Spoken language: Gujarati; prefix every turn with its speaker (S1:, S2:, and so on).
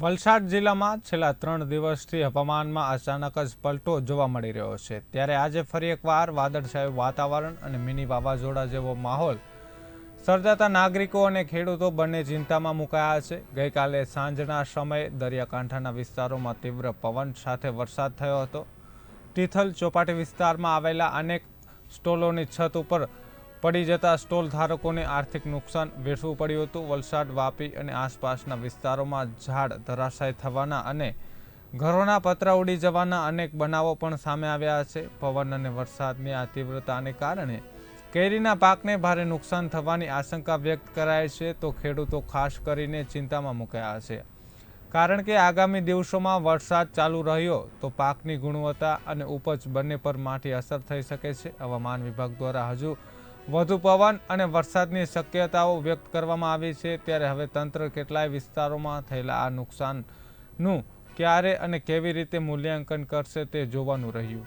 S1: વલસાડ જિલ્લામાં છેલ્લા ત્રણ દિવસથી હવામાનમાં અચાનક જ પલટો જોવા મળી રહ્યો છે. ત્યારે આજે ફરી એકવાર વાદળછાયું વાતાવરણ અને મિની વાવાઝોડા જેવો માહોલ સર્જાતા નાગરિકો અને ખેડૂતો બંને ચિંતામાં મુકાયા છે. ગઈકાલે સાંજના સમયે દરિયાકાંઠાના વિસ્તારોમાં તીવ્ર પવન સાથે વરસાદ થયો હતો. તિથલ ચોપાટી વિસ્તારમાં આવેલા અનેક સ્ટોલોની છત ઉપર પડી જતા સ્ટોલ ધારકોને આર્થિક નુકસાન વેઠવું પડ્યું હતું. વલસાડ, વાપી અને આસપાસના વિસ્તારોમાં ઝાડ ધરાશાય થવાના અને ઘરોના પતરા ઉડી જવાના અનેક બનાવો પણ સામે આવ્યા છે. પવન અને વરસાદની આ તીવ્રતાને કારણે કેરીના પાકને ભારે નુકસાન થવાની આશંકા વ્યક્ત કરાય છે. તો ખેડૂતો ખાસ કરીને ચિંતામાં મુકાયા છે. કારણ કે આગામી દિવસોમાં વરસાદ ચાલુ રહ્યો તો પાકની ગુણવત્તા અને ઉપજ બંને પર માઠી અસર થઈ શકે છે. હવામાન વિભાગ દ્વારા હજુ વધુ પવન અને વરસાદની શક્યતાઓ વ્યક્ત કરવામાં આવી છે, ત્યારે હવે તંત્ર કેટલાય વિસ્તારોમાં થયેલા આ નુકસાનનું ક્યારે અને કેવી રીતે મૂલ્યાંકન કરશે તે જોવાનું રહ્યું.